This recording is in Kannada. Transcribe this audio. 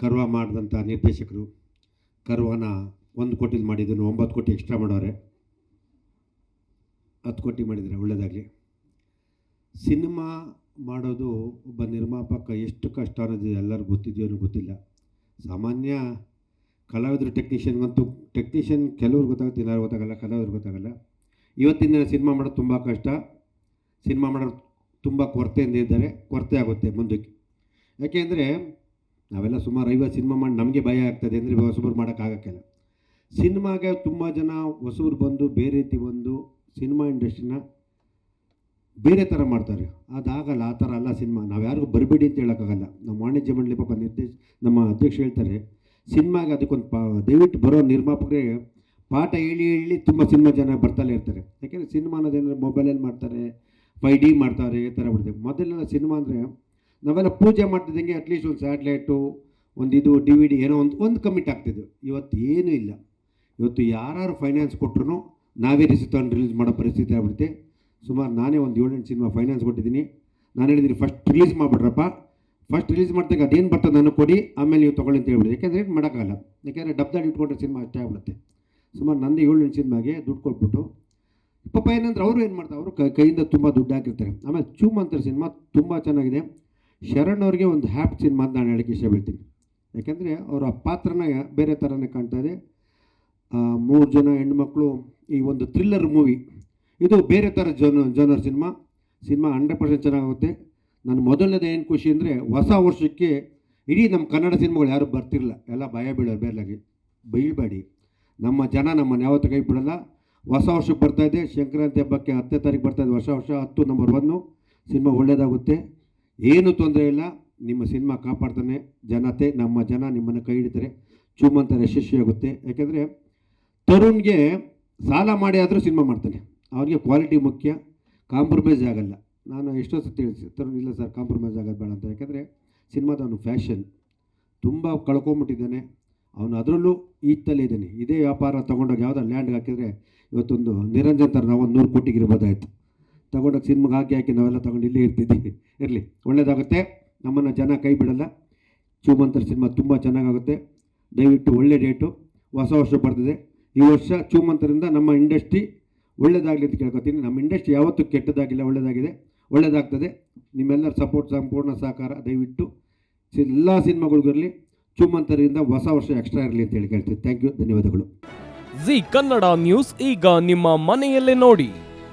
ಕರ್ವ ಮಾಡಿದಂಥ ನಿರ್ದೇಶಕರು ಕರ್ವನ ಒಂದು ಕೋಟಿಲಿ ಮಾಡಿದ್ದನ್ನು ಒಂಬತ್ತು ಕೋಟಿ ಎಕ್ಸ್ಟ್ರಾ ಮಾಡೋರೆ. ಹತ್ತು ಕೋಟಿ ಮಾಡಿದರೆ ಒಳ್ಳೆಯದಾಗಲಿ ಸಿನಿಮಾ ಮಾಡೋದು ಒಬ್ಬ ನಿರ್ಮಾಪಕ ಎಷ್ಟು ಕಷ್ಟ ಅನ್ನೋದು ಎಲ್ಲರಿಗೂ ಗೊತ್ತಿದೆಯೋ ಗೊತ್ತಿಲ್ಲ. ಸಾಮಾನ್ಯ ಕಲಾವಿದರು ಟೆಕ್ನಿಷಿಯನ್ಗಂತೂ, ಟೆಕ್ನಿಷಿಯನ್ ಕೆಲವ್ರಿಗೆ ಗೊತ್ತಾಗುತ್ತೆ ಎಲ್ಲರಿಗೂ ಗೊತ್ತಾಗಲ್ಲ, ಕಲಾವಿದ್ರು ಗೊತ್ತಾಗಲ್ಲ. ಇವತ್ತಿನ ಸಿನಿಮಾ ಮಾಡೋದು ತುಂಬ ಕಷ್ಟ. ಸಿನಿಮಾ ಮಾಡೋರು ತುಂಬ ಕೊರತೆಯಿಂದ ಇದ್ದಾರೆ. ಕೊರತೆ ಆಗುತ್ತೆ ಮುಂದಕ್ಕೆ. ಯಾಕೆಂದರೆ ನಾವೆಲ್ಲ ಸುಮಾರು ಐವತ್ತು ಸಿನಿಮಾ ಮಾಡಿ ನಮಗೆ ಭಯ ಆಗ್ತದೆ ಅಂದರೆ ಹೊಸಬರು ಮಾಡೋಕ್ಕಾಗಕ್ಕಿಲ್ಲ ಸಿನಿಮಾಗೆ ತುಂಬ ಜನ ಹೊಸಬ್ರು ಬಂದು ಬೇರೆ ರೀತಿ ಬಂದು ಸಿನಿಮಾ ಇಂಡಸ್ಟ್ರಿನ ಬೇರೆ ಥರ ಮಾಡ್ತಾರೆ. ಅದಾಗಲ್ಲ, ಆ ಥರ ಅಲ್ಲ ಸಿನಿಮಾ. ನಾವು ಯಾರಿಗೂ ಬರಬೇಡಿ ಅಂತ ಹೇಳೋಕ್ಕಾಗಲ್ಲ. ನಮ್ಮ ವಾಣಿಜ್ಯ ಮಂಡಳಿ ಪಾಪ ನಿರ್ದೇಶ, ನಮ್ಮ ಅಧ್ಯಕ್ಷ ಹೇಳ್ತಾರೆ, ಸಿನಿಮಾಗೆ ಅದಕ್ಕೊಂದು ಪಾ, ದಯವಿಟ್ಟು ಬರೋ ನಿರ್ಮಾಪಕರಿಗೆ ಪಾಠ ಹೇಳಿ ಹೇಳಿ ತುಂಬ ಸಿನಿಮಾ ಜನ ಬರ್ತಾನೆ ಇರ್ತಾರೆ. ಯಾಕೆಂದರೆ ಸಿನಿಮಾ ಅನ್ನೋದೇನಾದ್ರೆ ಮೊಬೈಲಲ್ಲಿ ಮಾಡ್ತಾರೆ ಫೈ ಡಿ ಮಾಡ್ತಾರೆ, ಈ ಥರ ಬಿಡ್ತಾರೆ ಮೊದಲೆಲ್ಲ ಸಿನಿಮಾ ಅಂದರೆ ನಾವೆಲ್ಲ ಪೂಜೆ ಮಾಡ್ತಿದ್ದಂಗೆ ಅಟ್ಲೀಸ್ಟ್ ಒಂದು ಸ್ಯಾಟ್ಲೈಟು ಒಂದು ಇದು ಡಿ ವಿ ಡಿ ಏನೋ ಒಂದು ಒಂದು ಕಮಿಟ್ ಆಗ್ತಿದ್ವು. ಇವತ್ತು ಏನೂ ಇಲ್ಲ. ಇವತ್ತು ಯಾರು ಫೈನಾನ್ಸ್ ಕೊಟ್ಟರು ನಾವೇ ರಿಸಿ ತಗೊಂಡು ರಿಲೀಸ್ ಮಾಡೋ ಪರಿಸ್ಥಿತಿ ಆಗ್ಬಿಡುತ್ತೆ. ಸುಮಾರು ನಾನೇ ಒಂದು ಏಳೆಂಟು ಸಿನಿಮಾ ಫೈನಾನ್ಸ್ ಕೊಟ್ಟಿದ್ದೀನಿ. ನಾನು ಹೇಳಿದ್ರಿ ಫಸ್ಟ್ ರಿಲೀಸ್ ಮಾಡಿಬಿಟ್ರಪ್ಪ ಫಸ್ಟ್ ರಿಲೀಸ್ ಮಾಡ್ತಾಗ ಅದೇನು ಬರ್ತದೆ ನಾನು ಕೊಡಿ, ಆಮೇಲೆ ನೀವು ತೊಗೊಳ್ಳಿ ಅಂತ ಹೇಳ್ಬಿಡಿ ಯಾಕೆಂದರೆ ಏನು ಮಾಡೋಕ್ಕಾಗಲ್ಲ. ಯಾಕೆಂದರೆ ಡಬ್ದಲ್ಲಿ ಇಟ್ಕೊಂಡ್ರೆ ಸಿನಿಮಾ ಅಷ್ಟೇ ಆಗ್ಬಿಡುತ್ತೆ. ಸುಮಾರು ನಂದು ಎಂಟು ಸಿನಿಮಾಗೆ ದುಡ್ಡು ಕೊಟ್ಬಿಟ್ಟು. ಪಾಪ ಏನಂದ್ರೆ ಅವರು ಏನು ಮಾಡ್ತಾರೆ? ಅವರು ಕೈಯಿಂದ ತುಂಬ ದುಡ್ಡು ಹಾಕಿರ್ತಾರೆ. ಆಮೇಲೆ ಚೂಮಂತ್ರ ಸಿನಿಮಾ ತುಂಬ ಚೆನ್ನಾಗಿದೆ. ಶರಣ್ ಅವ್ರಿಗೆ ಒಂದು ಹ್ಯಾಪ್ ಸಿನಿಮಾ ಅಂತ ನಾನು ಹೇಳಕ್ಕೆ ಇಷ್ಟಪಡ್ತೀನಿ. ಯಾಕೆಂದರೆ ಅವರ ಪಾತ್ರನ ಬೇರೆ ಥರನೇ ಕಾಣ್ತಾ ಇದೆ. ಮೂರು ಜನ ಹೆಣ್ಮಕ್ಳು ಈ ಒಂದು ಥ್ರಿಲ್ಲರ್ ಮೂವಿ. ಇದು ಬೇರೆ ಥರ ಜನ, ಜನರ್ ಸಿನಿಮಾ. ಸಿನಿಮಾ ಹಂಡ್ರೆಡ್ ಪರ್ಸೆಂಟ್ ಚೆನ್ನಾಗುತ್ತೆ ನನ್ನ ಮೊದಲನೇದು ಏನು ಖುಷಿ ಅಂದರೆ ಹೊಸ ವರ್ಷಕ್ಕೆ ಇಡೀ ನಮ್ಮ ಕನ್ನಡ ಸಿನಿಮಾಗಳು ಯಾರೂ ಬರ್ತಿರಲ್ಲ ಎಲ್ಲ ಭಯ ಬೀಳೋರು ಬೇರೆಲಾಗಿ ಬೈಬೇಡಿ ನಮ್ಮ ಜನ ನಮ್ಮನ್ನು ಯಾವತ್ತೂ ಕೈ ಬಿಡಲ್ಲ. ಹೊಸ ವರ್ಷಕ್ಕೆ ಬರ್ತಾಯಿದೆ ಸಂಕ್ರಾಂತಿ ಹಬ್ಬಕ್ಕೆ ಹತ್ತನೇ ತಾರೀಕು ಬರ್ತಾಯಿದೆ ಹೊಸ ವರ್ಷ ಹತ್ತು ನಂಬರ್ ಒನ್ನು ಸಿನಿಮಾ ಒಳ್ಳೆಯದಾಗುತ್ತೆ ಏನೂ ತೊಂದರೆ ಇಲ್ಲ. ನಿಮ್ಮ ಸಿನಿಮಾ ಕಾಪಾಡ್ತಾನೆ. ಜನತೆ, ನಮ್ಮ ಜನ ನಿಮ್ಮನ್ನು ಕೈ ಹಿಡಿತಾರೆ. ಚುಮ್ಮಂತ ಯಶಸ್ವಿಯಾಗುತ್ತೆ ಯಾಕೆಂದರೆ ತರುಣ್ಗೆ ಸಾಲ ಮಾಡಿ ಆದರೂ ಸಿನಿಮಾ ಮಾಡ್ತಾನೆ. ಅವ್ರಿಗೆ ಕ್ವಾಲಿಟಿ ಮುಖ್ಯ. ಕಾಂಪ್ರಮೈಸ್ ಆಗಲ್ಲ. ನಾನು ಎಷ್ಟೋ ಸತಿ ತಿಳಿಸಿ ತರುಣ್, ಇಲ್ಲ ಸರ್, ಕಾಂಪ್ರಮೈಸ್ ಆಗೋದು ಬೇಡ ಅಂತ. ಯಾಕೆಂದರೆ ಸಿನಿಮಾದ ಅವನು ಫ್ಯಾಷನ್. ತುಂಬ ಕಳ್ಕೊಂಬಿಟ್ಟಿದ್ದಾನೆ. ಅವನು ಅದರಲ್ಲೂ ಈತಲ್ಲೇ ಇದ್ದಾನೆ. ಇದೇ ವ್ಯಾಪಾರ ತೊಗೊಂಡೋಗಿ ಯಾವುದೋ ಲ್ಯಾಂಡ್ಗೆ ಹಾಕಿದರೆ ಇವತ್ತೊಂದು ನಿರಂಜನ್ ಥರ ನಾವು ಒಂದು ನೂರು ಕೋಟಿಗೆ ಇರ್ಬೋದಾಯ್ತು. ತೊಗೊಂಡೋಗಿ ಸಿನಿಮಾಗೆ ಹಾಕಿ ಹಾಕಿ ನಾವೆಲ್ಲ ತೊಗೊಂಡು ಇಲ್ಲೇ ಇರ್ತಿದ್ವಿ ಇರಲಿ ಒಳ್ಳೆಯದಾಗುತ್ತೆ ನಮ್ಮನ್ನು ಜನ ಕೈ ಬಿಡಲ್ಲ. ಚೂಮಂತರ ಸಿನಿಮಾ ತುಂಬ ಚೆನ್ನಾಗಾಗುತ್ತೆ. ದಯವಿಟ್ಟು ಒಳ್ಳೆ ಡೇಟು ಹೊಸ ವರ್ಷ ಬರ್ತಿದೆ. ಈ ವರ್ಷ ಚೂಮಂತರಿಂದ ನಮ್ಮ ಇಂಡಸ್ಟ್ರಿ ಒಳ್ಳೆಯದಾಗಲಿ ಅಂತ ಕೇಳ್ಕೊತೀನಿ. ನಮ್ಮ ಇಂಡಸ್ಟ್ರಿ ಯಾವತ್ತೂ ಕೆಟ್ಟದಾಗಿಲ್ಲ ಒಳ್ಳೆಯದಾಗಿದೆ ಒಳ್ಳೆಯದಾಗ್ತದೆ ನಿಮ್ಮೆಲ್ಲರ ಸಪೋರ್ಟ್, ಸಂಪೂರ್ಣ ಸಹಕಾರ, ದಯವಿಟ್ಟು. ಎಲ್ಲ ಸಿನಿಮಾಗಳಿಗಿರಲಿ ಚೂಮಂತರಿಂದ ಹೊಸ ವರ್ಷ ಎಕ್ಸ್ಟ್ರಾ ಇರಲಿ ಅಂತ ಹೇಳಿ ಕೇಳ್ತೀನಿ. Thank you. ಧನ್ಯವಾದಗಳು. ಜಿ ಕನ್ನಡ ನ್ಯೂಸ್ ಈಗ ನಿಮ್ಮ ಮನೆಯಲ್ಲೇ ನೋಡಿ.